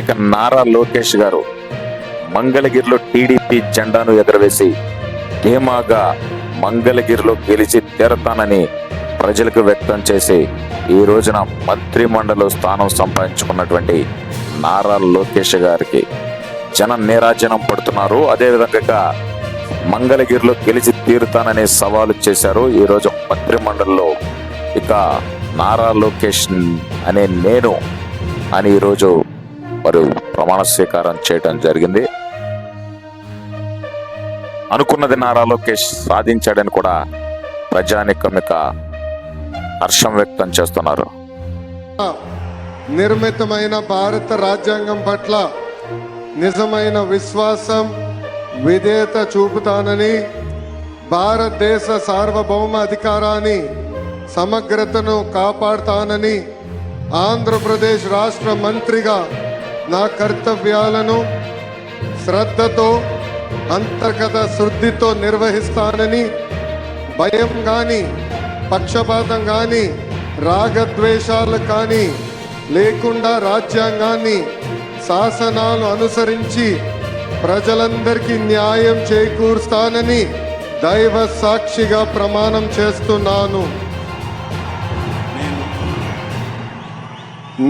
ఇక నారా లోకేష్ గారు మంగళగిరిలో టీడీపీ జెండాను ఎగరవేసి ధీమాగా మంగళగిరిలో గెలిచి తీరతానని ప్రజలకు వ్యక్తం చేసి ఈ రోజున మంత్రిమండలి స్థానం సంపాదించుకున్నటువంటి నారా లోకేష్ గారికి జన నీరాజనం పడుతున్నారు. అదేవిధంగా మంగళగిరిలో గెలిచి తీరుతానని సవాలు చేశారు. ఈ రోజు మంత్రిమండలిలో ఇక నారా లోకేష్ అనే నేను అని ఈరోజు మరియు ప్రమాణ స్వీకారం చేయడం జరిగింది. అనుకున్నది నారా లోకేష్ సాధించాడని కూడా ప్రజానికమిక హర్షం వ్యక్తం చేస్తున్నారు. నిర్మితమైన భారత రాజ్యాంగం పట్ల నిజమైన విశ్వాసం విధేయత చూపుతానని భారతదేశ సార్వభౌమ అధికారాన్ని సమగ్రతను కాపాడుతానని ఆంధ్రప్రదేశ్ రాష్ట్ర మంత్రిగా నా కర్తవ్యాలను శ్రద్ధతో అంతర్గత శుద్ధితో నిర్వహిస్తానని భయం కానీ పక్షపాతం కానీ రాగద్వేషాలు కానీ లేకుండా రాజ్యాంగాన్ని శాసనాలు అనుసరించి ప్రజలందరికీ న్యాయం చేకూరుస్తానని దైవ సాక్షిగా ప్రమాణం చేస్తున్నాను.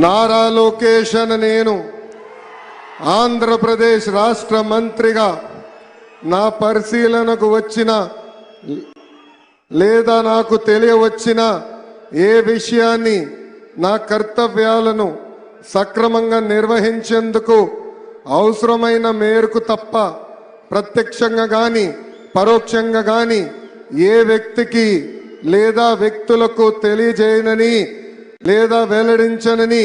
నారా లోకేష్ అనే నేను ఆంధ్రప్రదేశ్ రాష్ట్ర మంత్రిగా నా పరిశీలనకు వచ్చిన లేదా నాకు తెలియవచ్చిన ఏ విషయాన్ని నా కర్తవ్యాలను సక్రమంగా నిర్వహించేందుకు అవసరమైన మేరకు తప్ప ప్రత్యక్షంగా కానీ పరోక్షంగా కానీ ఏ వ్యక్తికి లేదా వ్యక్తులకు తెలియజేయనని లేదా వెల్లడించనని